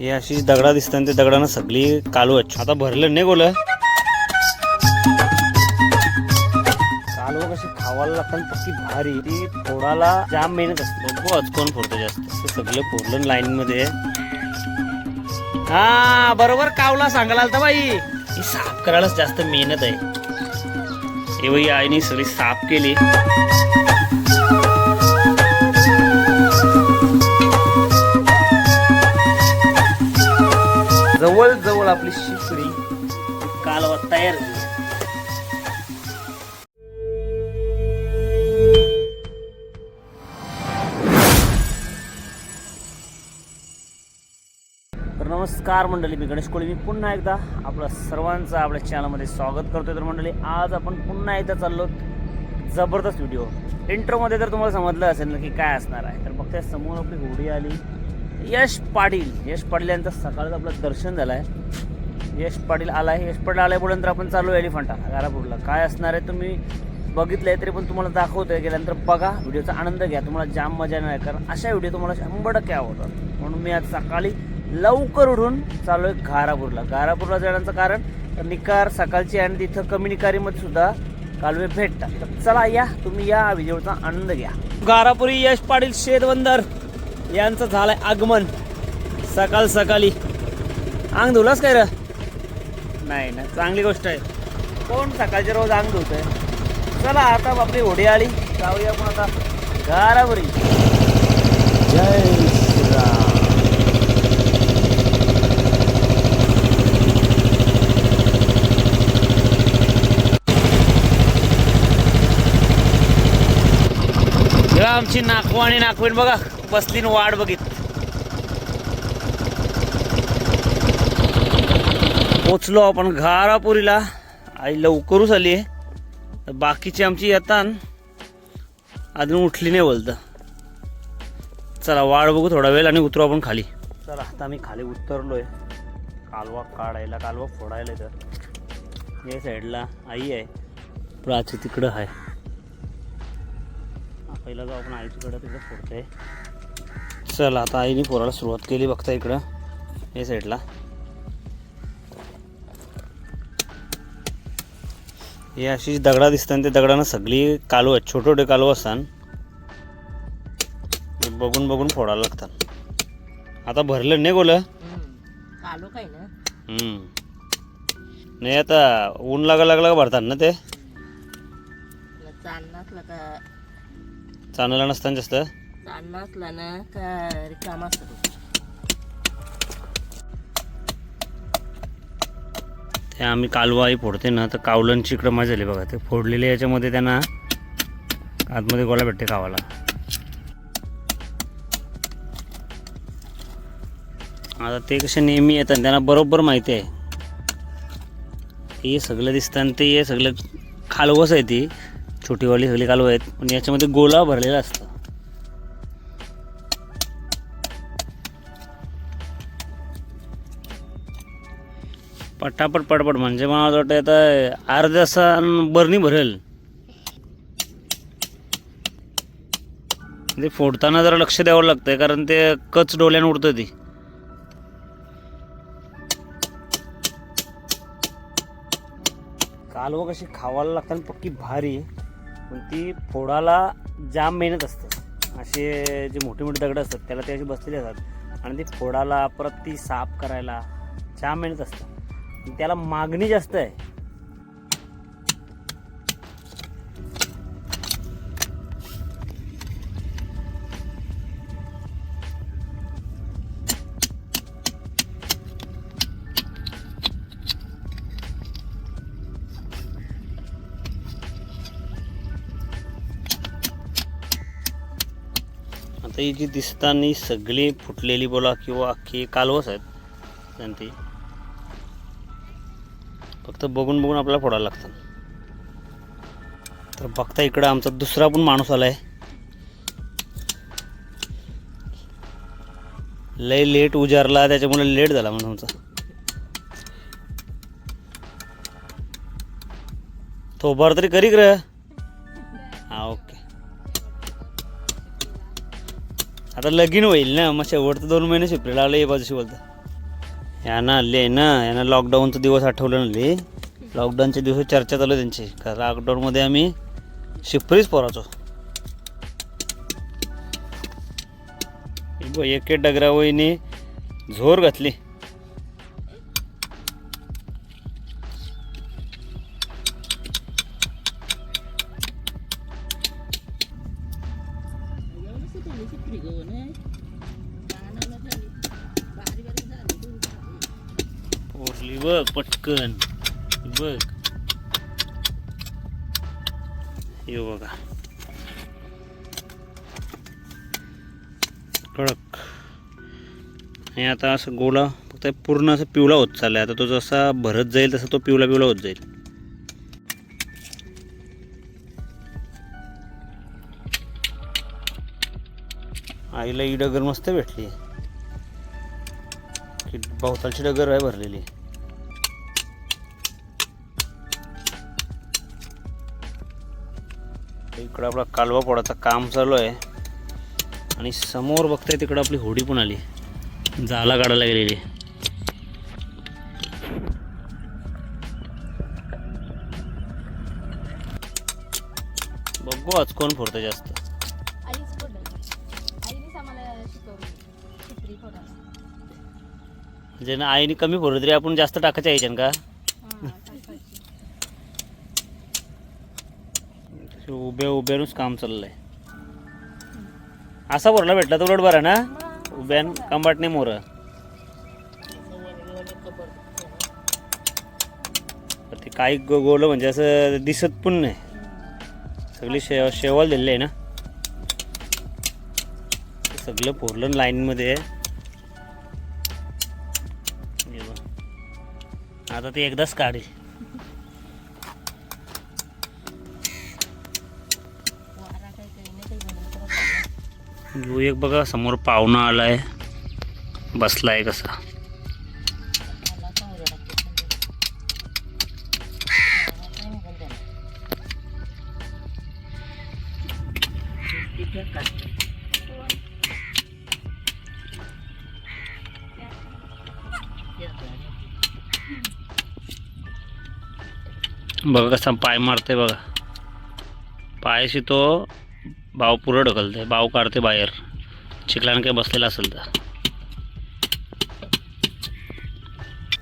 हे अशी दगडा दिसतात ते दगडानं सगळी कालवच आता भरलं नाही गोल. कालव कशी खावायला लागतात पक्की भारी. ती फोडाला जाम मेहनत असते. बघूच कोण फोडतो जास्त. ते सगळं फोडलं लाईन मध्ये हा बरोबर कावला सांगायला आलता बाई. ही साफ करायलाच जास्त मेहनत आहे. हे बाई आईने सगळी साफ केली. जवळ जवळ आपली शिपडी कालवा तयार झाली. तर नमस्कार मंडळी मी गणेश कोळी. मी पुन्हा एकदा आपलं सर्वांचं आपल्या चॅनलमध्ये स्वागत करतोय. तर मंडळी आज आपण पुन्हा एकदा चाललो जबरदस्त व्हिडिओ इंट्रोमध्ये तर तुम्हाला समजलं असेल ना की काय असणार आहे तर फक्त समोर आपली होडी आली. यश पाटील. यश पाटील यांचं सकाळचं आपलं दर्शन झालं आहे यश पाटील आला आहे यश पाटील आल्यानंतर आपण चालू एलिफंटा. गारापूरला काय असणार आहे तुम्ही बघितलंय तरी पण तुम्हाला दाखवतोय. गेल्यानंतर बघा. व्हिडिओचा आनंद घ्या. तुम्हाला जाम मजा नाही कारण अशा व्हिडिओ तुम्हाला शंभर टक्के आवडतात. म्हणून मी आज सकाळी लवकर उठून चालू आहे घारापूरला घारापूरला जाण्याचं कारण तर निकार सकाळची आणि तिथं कमी निकारीमध्ये सुद्धा कालवे भेटतात. तर चला या. तुम्ही या. व्हिडिओचा आनंद घ्या. गारापुरी यश पाटील शेतबंदर. यांचं झालंय आगमन. सकाळ सकाळी. अंग धुलास काय र? नाही ना चांगली गोष्ट आहे. कोण सकाळच्या रोज अंग धुतंय? चला आता आपली होडी आली. जाऊया पण आता गारापुरी जय श्रीराम आमची नाकू आणि नाकवीन बघा. बसलीन वाट बघित पोचलो आपण घारापुरीला. आई लवकरच आली आहे. बाकीची आमची येतान. अजून उठली नाही बोलतं. चला वाट बघू थोडा वेळ आणि उतरू आपण खाली. चला आता आम्ही खाली उतरलोय. कालवा काढायला कालवा फोडायला तर या साईडला आई आहे. प्राची तिकडं आहे. पहिला जाऊ आपण आईच्याकडं तिकडं फोडतोय. चला आता आईने फोडायला सुरुवात केली बघता इकडं या साईडला. हे अशी दगडा दिसतात ते दगडानं सगळी कालव आहेत छोटे छोटे कालव असतात. बघून बघून फोडायला लागतात. आता भरलं नाही गोल? कालो काय ना नाही. आता ऊन लागा लागला का भरतात ना ते? चांगला नसताना जास्त. चांद ना का रिकामा असतो ते. आम्ही कालवाही फोडते ना तर कावलनची इकडं मजा झाली बघा. ते फोडलेले याच्यामध्ये त्यांना आतमध्ये गोळा भेटते कावाला आता ते कसे नेहमी येतात त्यांना बरोबर माहिती आहे. हे सगळं दिसतं आणि ते हे सगळं खालवस आहे ती. छोटीवाली सगळी कालवं आहेत. पण याच्यामध्ये गोला भरलेला असतं. पटापट पटापट. म्हणजे मला असं वाटतं आता अर्ध्या तासान बरणी भरेल. ते फोडताना जरा लक्ष द्यावं लागतंय कारण ते कच डोल्यानं उडतं ती. कालवं कशी खावायला लागतात पक्की भारी. पण ती फोडाला जाम मेहनत असते असे जे मोठे मोठे दगड असतात त्याला ते असे बसलेले असतात. आणि ते फोडाला परत ती साफ करायला जाम मेहनत असतं त्याला मागणी जास्त आहे. आता ही जी दिसताना सगळी फुटलेली बोला किंवा अख्खी कालवस आहेत ती तर बघून बघून आपल्याला फोडायला लागतात तर बघता इकडं आमचा दुसरा पण माणूस आला आहे लय लेट उजारला त्याच्यामुळे लेट झाला म्हणून आमचा. तो उभार तरी करी र हा ओके. आता लगीन होईल ना मग शेवटचं दोन महिने शिपरेला आलं हे बाजूशी बोलतं यांना हल्ली आहे ना यांना लॉकडाऊनचा दिवस आठवलं हल्ली लॉकडाऊनचे दिवस चर्चा चालू आहे त्यांची. कारण लॉकडाऊनमध्ये आम्ही शिपरीच पोराचो एक एक डगरा वहिनी झोर घातली. एवढीशी बघ पटकन. बघ. येऊ बघा. कडक. आणि आता असं गोला फक्त पूर्ण असं पिवला होत चाललाय. आता तो जसा भरत जाईल तसा तो पिवला पिवला होत जाईल. आईला ही डगर मस्त भेटली. की डगर आहे भरलेली. इकडं आपला कालवा पोडाचं काम चालू आहे. आणि समोर बघताय तिकडं आपली होडी पण आली. जाला काढायला गेलेली. बघू आज कोण फोडतं जास्त. म्हणजे ना आईने कमी फोडलं तरी आपण जास्त टाकायच्या यायच्यान का हां टाकायची उभे उभ्या उभ्यानच काम चाललंय. असा भरला भेटला तर उलट बरा ना? उभ्यान कंबाट नाही मोर. ते काही गोल गोलं म्हणजे असं दिसत पण नाही. सगळी शे शेवाल दिलेली आहे ना? सगळं पोरलं लाईनमध्ये. आता ते एकदाच काढेल. जो एक बघा समोर पाहुणा आलाय. बसलाय कसा. बघा कसा पाय मारते बघा. पायाशी तो भाव पुढं ढकलते भाव काढते बाहेर. चिखलाने काय बसलेला असेल तर.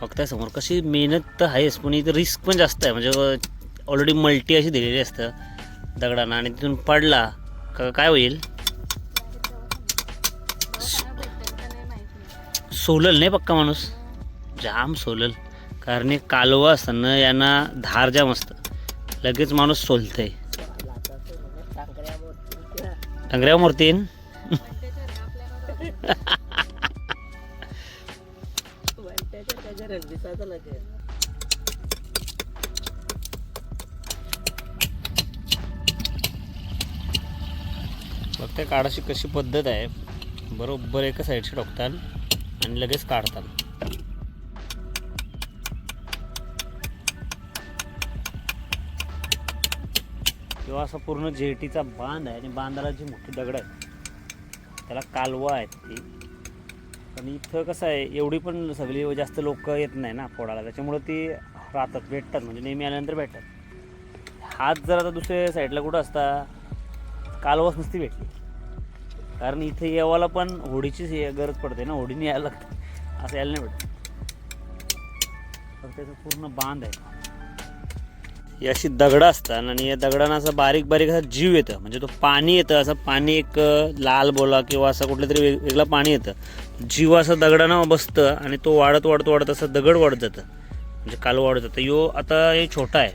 फक्त समोर कशी मेहनत तर आहेच पण इथं रिस्क पण जास्त आहे. म्हणजे ऑलरेडी मल्टी अशी दिलेली असतं. दगडांना आणि तिथून पडला का काय होईल? सोलल नाही पक्का माणूस? जाम सोलल. कारण कालवा असताना यांना धार जाम असतं. लगेच माणूस सोलतंय. आहे डंगऱ्या मूर्तीन त्याच्या बघते काढाशी कशी पद्धत आहे. बरोबर एका साईडशी टोकतात आणि लगेच काढतात. किंवा असा पूर्ण जेटीचा बांध आहे आणि बांधाला जी मोठी दगड आहे त्याला कालवा आहेत ती. पण इथं कसं आहे एवढी पण सगळी जास्त लोक येत नाही ना फोडाला त्याच्यामुळं ती राहतात भेटतात म्हणजे नेहमी आल्यानंतर भेटतात. हात जर आता दुसऱ्या साईडला कुठं असता कालवाच नसती भेटली. कारण इथे यावाला पण होडीचीच गरज पडते ना होडीने यायला लागते. असं यायला नाही भेटत. तर त्याचं पूर्ण बांध आहे. ही अशी दगडं असतात आणि या दगडांना असं बारीक बारीक असा जीव येतं. म्हणजे तो पाणी येतं असं पाणी एक लाल बोला किंवा असं कुठलं तरी वेग वेगळं पाणी येतं. जीव असं दगडांना बसतं आणि तो वाढत वाढत वाढत असं दगड वाढत जातं. म्हणजे काल वाढत जातं यो आता हे छोटा आहे.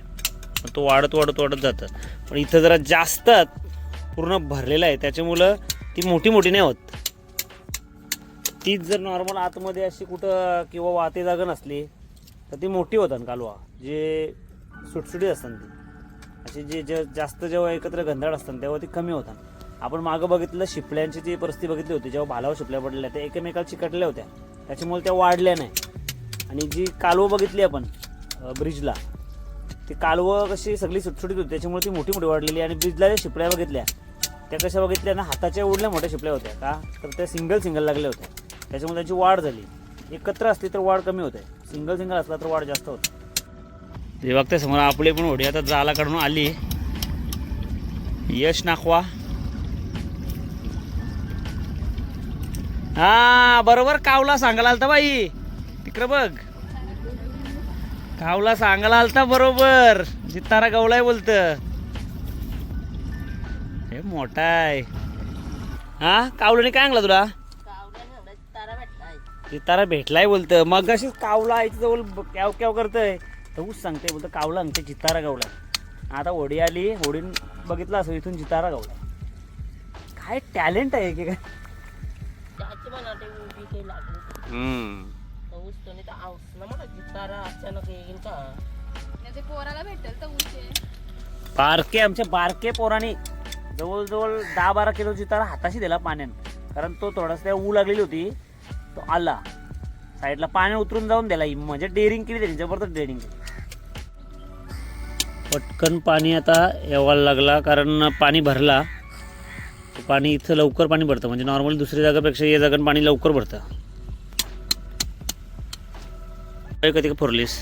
पण तो वाढत वाढत वाढत जातं. पण इथं जरा जास्त पूर्ण भरलेलं आहे. त्याच्यामुळं ती मोठी मोठी नाही होत. तीच जर नॉर्मल आतमध्ये अशी कुठं किंवा वाते जागा नसली तर ती मोठी होतात कालवा. जे सुटसुटी असतात ती. अशी जे जे जास्त जेव्हा एकत्र गंधाड असतात तेव्हा ती कमी होतात. आपण मागं बघितलं शिपल्यांची जी परिस्थिती बघितली होती जेव्हा भालावर शिपल्या पडलेल्या त्या एकमेकाला चिकटल्या होत्या. त्याच्यामुळे त्या वाढल्या नाही. आणि जी कालवं बघितली आपण ब्रिजला ती कालवं कशी सगळी सुटसुटीत होती. त्याच्यामुळे ती मोठी मोठी वाढलेली आणि ब्रिजला ज्या शिपळ्या बघितल्या त्या कशा बघितल्या ना हाताच्या उडल्या मोठ्या शिपल्या होत्या का? तर त्या सिंगल सिंगल लागल्या होत्या. त्याच्यामुळे त्यांची वाढ झाली. एकत्र असली तर वाढ कमी होते. सिंगल सिंगल असला तर वाढ जास्त होते. ते बघते समोर आपले पण होडी. आता जाला काढून आली. यश नाखवा. हा बरोबर कावला सांगायला आलता बाई. तिकडं बघ. कावला सांगायला आलता बरोबर. जितारा गवलाय बोलत. हे मोठा आहे. हा कावलं काय आणला तुला? तारा भेटलाय. बोलतं. मग अशीच कावला आहे जवळ क्याव क्याव करतय. तर ऊस सांगते बोलतं कावला आमच्या जितारा गावला. आता होडी आली होडीन बघितलं असं इथून जितारा गावला. काय टॅलेंट आहे की काय त्याची म्हणा ते उभी काही लागली हम्म. तर ऊस तो नाही तर औस ना म्हणा तारा अचानक येईन का? नाही ते पोराला भेटेल तर ऊस आहे बारके आमच्या बारके पोराने जवळजवळ दहा बारा किलो जितारा हाताशी दिला पाण्यानं. कारण तो थोडासा ऊ लागलेली होती. तो आला. साईडला पाणी उतरून जाऊन द्यायला म्हणजे डेअरिंग केली त्यांनी जबरदस्त डेअरिंग केली. पटकन पाणी आता यावायला लागला कारण पाणी भरला. पाणी इथं लवकर पाणी भरतं. म्हणजे नॉर्मली दुसऱ्या जागापेक्षा या जागा पाणी लवकर भरतं. कधी का फोरलीस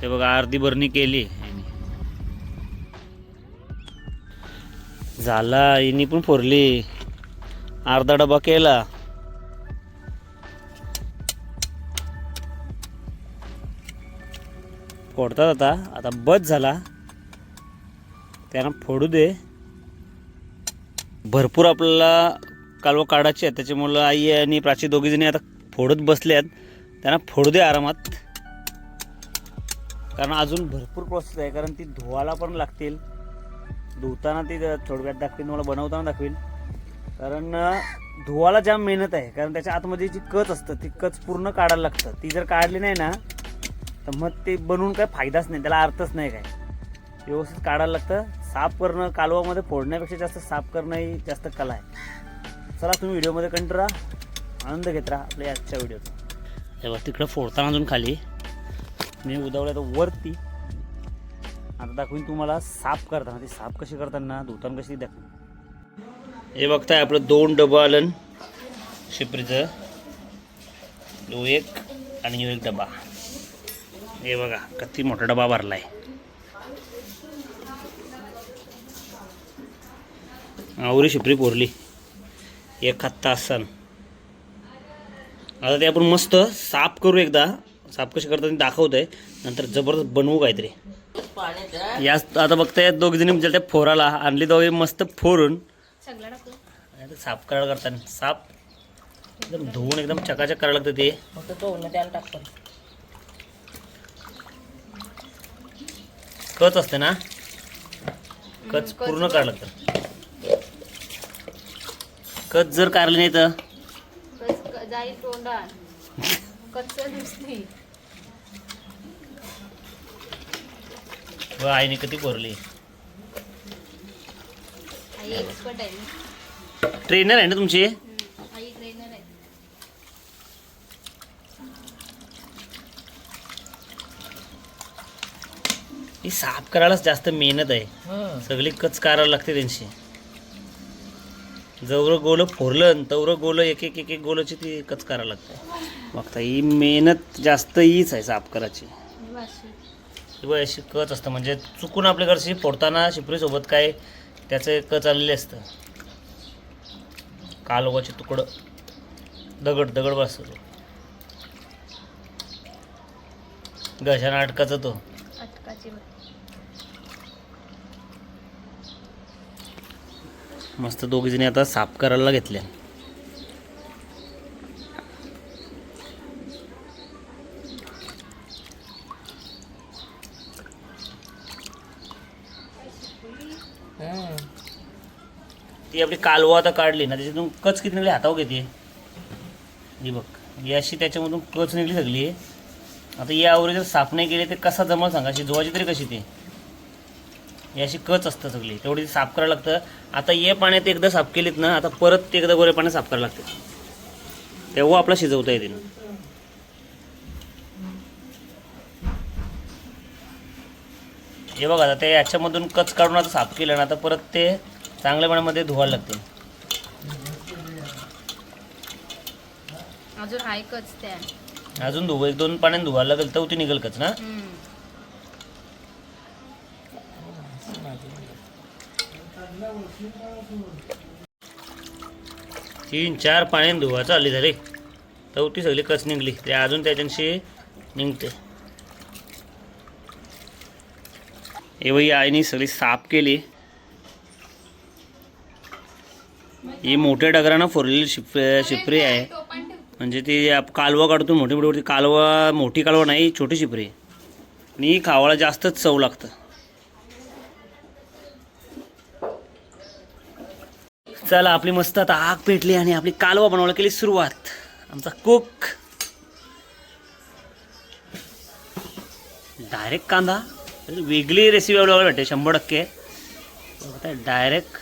ते बघा अर्धी भरणी केली झाला हिनी पण फोरली अर्धा डबा केला. फोडतात आता. आता बस झाला. त्यांना फोडू दे. भरपूर आपल्याला कालवा काढायची आहे त्याच्यामुळं आई आणि प्राची दोघीजणी आता फोडत बसले आहेत. त्यांना फोडू दे आरामात. कारण अजून भरपूर प्रोसेस आहे. कारण ती धुवायला पण लागतील. धुताना ती थोडक्यात दाखवीन. मला बनवताना दाखवीन. कारण धुवायला जाम मेहनत आहे. कारण त्याच्या आतमध्ये जी कच असतं ती कच पूर्ण काढायला लागतं. ती जर काढली नाही ना तर मग ते बनवून काय फायदाच नाही त्याला अर्थच नाही काय. व्यवस्थित काढायला लागतं. साफ करणं कालवामध्ये फोडण्यापेक्षा जास्त साफ करणं ही जास्त कला आहे. चला तुम्ही व्हिडिओमध्ये कंट राहा. आनंद घेत राहा आपल्या आजच्या व्हिडिओचा. हे बघ तिकडं फोडताना अजून खाली. मी उदवलं तर वरती. आता दाखवीन तुम्हाला साफ करताना. ती साफ कशी करताना धुताना कशी दाखवीन. हे बघताय आपलं दोन डबं आलं शिपरीचं. एक आणि एक डबा. हे बघा किती मोठा डबा भरलाय. आवरी शिपरी पोरली. एक हत्ता असन. आता ते आपण मस्त साफ करू एकदा. साफ कशी करतात दाखवत आहे नंतर जबरदस्त बनवू काहीतरी. या आता बघताय दोघ जणी म्हणजे त्या फोराला आणली दोघे मस्त फोरून. साफ करायला करताना साफ. एकदम धुवून एकदम चकाचक करायला लागतं ते. फक्त तो उन्हा त्याला टाकतो कच असते ना? कच पूर्ण काढायला लागतं कच जर काढली नाही तर? कच जाईल तोंडात. कच्च नुसती व आईने कधी भरली आई एक्सपर्ट आहे. ना ट्रेनर आहे ना तुमची हम्म, आई ट्रेनर आहे ही साफ करायलाच जास्त मेहनत आहे. सगळी कच काढायला लागते त्यांची. जवळ गोलं फोरलं न तेवढं गोलं एक एक एक एक गोलाची ती कच करायला लागते. बघता ही मेहनत जास्त हीच आहे साफ करायची. किंवा अशी कच असतं. म्हणजे चुकून आपल्याकडची फोडताना शिपरीसोबत काय त्याचं कच आलेले असतं. कालवाचे तुकडं. दगड दगड बसतो तो. घशाना अटकाचा तो अटकाची बाई. मस्त दोघीजणी आता साफ करायला घेतल्या ती आपली कालवा आता काढली ना त्याच्यातून कच किती निघली? हातावर घेते ही बघ ही अशी त्याच्यामधून कच निघली सगळी. आता यावर जर साफ नाही केली ते कसा जमा सांगा? शिजवायची तरी कशी ते? ही अशी कच असतं सगळी. तेवढी साफ करायला लागतं. आता ये पाण्यात एकदा साफ केलीत ना आता परत ते एकदा गोरे पाण्यात साफ करायला लागते. तेव्हा आपला शिजवता येते ना. हे बघा आता ते याच्यामधून कच काढून आता साफ केलं ना आता परत ते चांगल्या पाण्यामध्ये धुवायला लागते. अजून धुवं एक दोन पाण्याने धुवायला लागेल तर ती निघेल कच ना. तीन चार पाण्याने धुवायचं आली झाली. चौथी ती सगळी कच निघली. ते अजून त्याच्याशी निघते. हे बाई आईने सगळी साफ केली. ही मोठ्या डगरानं फोरलेली शिप शिपरी आहे. म्हणजे ती कालवा काढतो मोठी मोठी मोठी कालवा मोठी कालवा नाही छोटी शिपरी. आहे. आणि ही खावाला जास्तच चव लागतं. चला आपली मस्त आता आग पेटली आणि आपली कालवा बनवायला केली सुरुवात. आमचा कुक डायरेक्ट कांदा. वेगळी रेसिपी आपल्याला भेटते शंभर टक्के. डायरेक्ट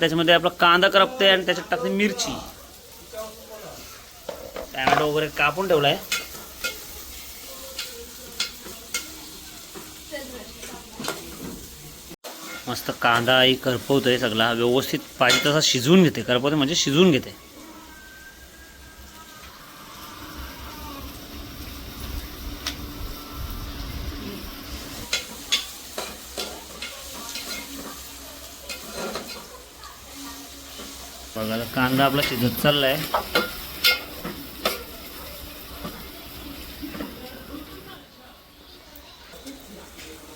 त्याच्यामध्ये आपला कांदा करपते आणि त्याच्यात टाकते मिरची. टॅमॅटो वगैरे कापून ठेवलाय. मस्त कांदा ही करपवतोय सगळा. व्यवस्थित पाहिजे तसा शिजवून घेते. करपवते म्हणजे शिजवून घेते बघा कांदा आपला शिजत चाललाय.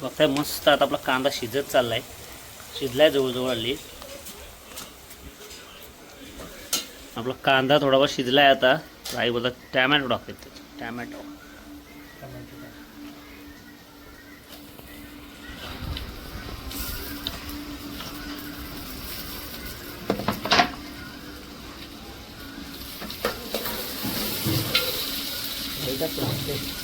बघताय मस्त आता आपला कांदा शिजत चाललाय. शिजलाय जवळजवळ आली आपला कांदा थोडाफार शिजलाय आता. आई बोलतात टॅमॅटो टाकते त्याच्यात टॅमॅटो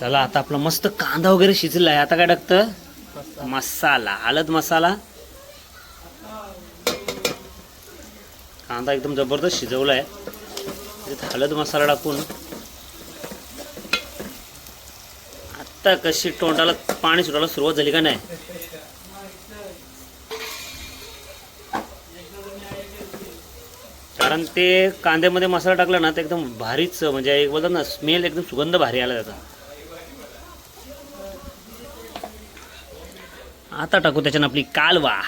चला आता आपला मस्त कांदा वगैरे शिजलाय. आता काय टाकतं? मसाला. हळद मसाला. कांदा एकदम जबरदस्त शिजवलाय. त्याच्यात हळद मसाला टाकून. आत्ता कशी तोंडाला पाणी सुटायला सुरुवात झाली का नाही? कारण ते कांद्यामध्ये मसाला टाकला ना तर एकदम भारीच म्हणजे एक बोलतात ना स्मेल एकदम सुगंध भारी आला त्याचा. आता टाकू त्याच्यानं आपली कालवा.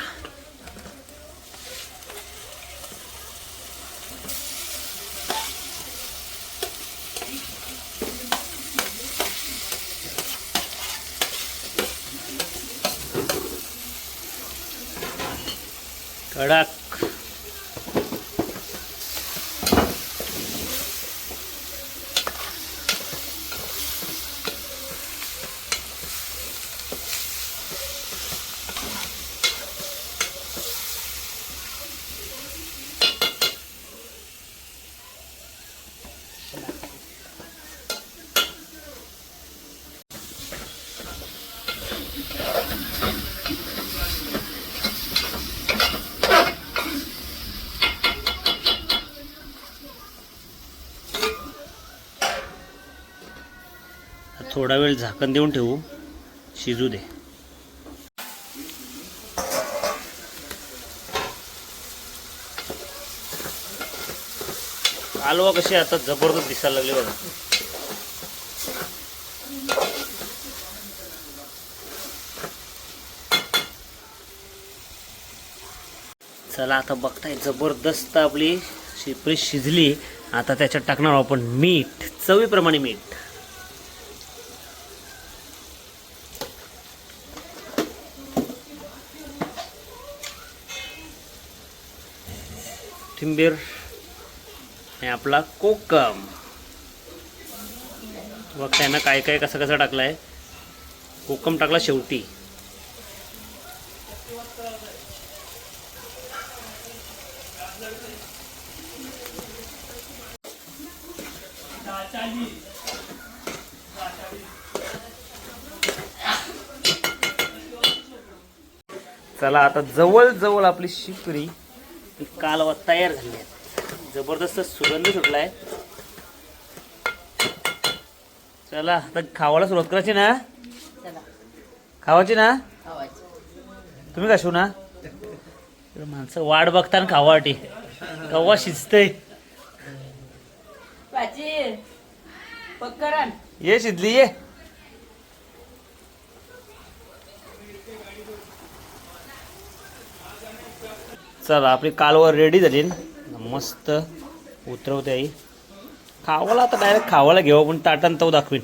कडक थोडा वेळ झाकण देऊन ठेवू. शिजू दे. कालवा कशी आता जबरदस्त दिसायला लागली बघा. चला आता बघताय जबरदस्त आपली शिपरी शिजली. आता त्याच्यात टाकणार आपण मीठ चवीप्रमाणे मीठ. कोथिंबीर आणि आपला कोकम. बघ त्यानं काय काय कसं कसं टाकलाय. कोकम टाकला शेवटी. चला आता जवळ जवळ आपली शिपरी कालवा तयार झाली आहे जबरदस्त सुगंध सुटलाय. चला आता खावायला सुरुवात करायची ना? खावायची ना? तुम्ही कशू ना? माणसं वाट बघताना खावाटी कव्वा शिजतय. ये शिजली ये. चला आपली कालवर रेडी झाली मस्त. उतरवते आई. खावाला आता डायरेक्ट खावाला घेऊ पण ताटान तो दाखवीन.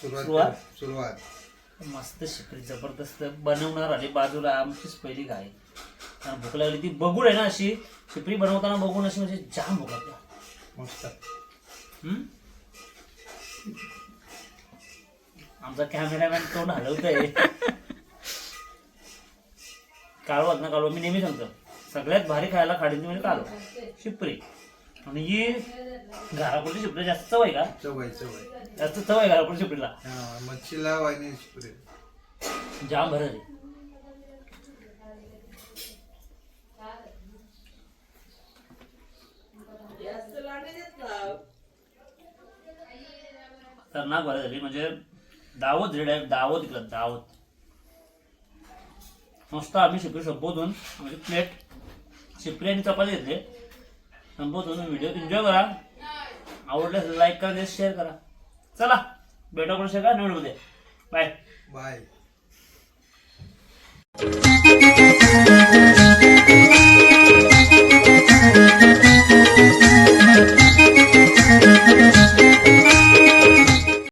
सुरुवात? सुरुवात? मस्त शिकली जबरदस्त. बनवणार आली बाजूला आमचीच पहिली गाय. कारण भूक लागली ती. बघून आहे ना अशी. शिपरी बनवताना बघून अशी म्हणजे जाम भूक लागली मस्त. हम्म? आमचा कॅमेरामॅन तोंड हलवतोय. कालवत ना कालवत मी नेहमी सांगतो सगळ्यात भारी खायला खाडीची म्हणजे कालव शिपरी. आणि ही घरापुरती शिपरी जास्त चव आहे का? चवय चवय जास्त चव आहे घरापुरती शिपरीला. हा मच्छीला वाणी पुरे जाम भरत आहे. खतरनाक बरं झाली. म्हणजे दावत रेड आहे दावत इकडं दावत. मस्त आम्ही शिपरी संबोधून म्हणजे प्लेट शिपरी आणि चपाती घेतले. संबोधून व्हिडिओ एन्जॉय करा. आवडल्यास लाईक करा शेअर करा. चला भेटा करू शका व्हिडिओमध्ये बाय बाय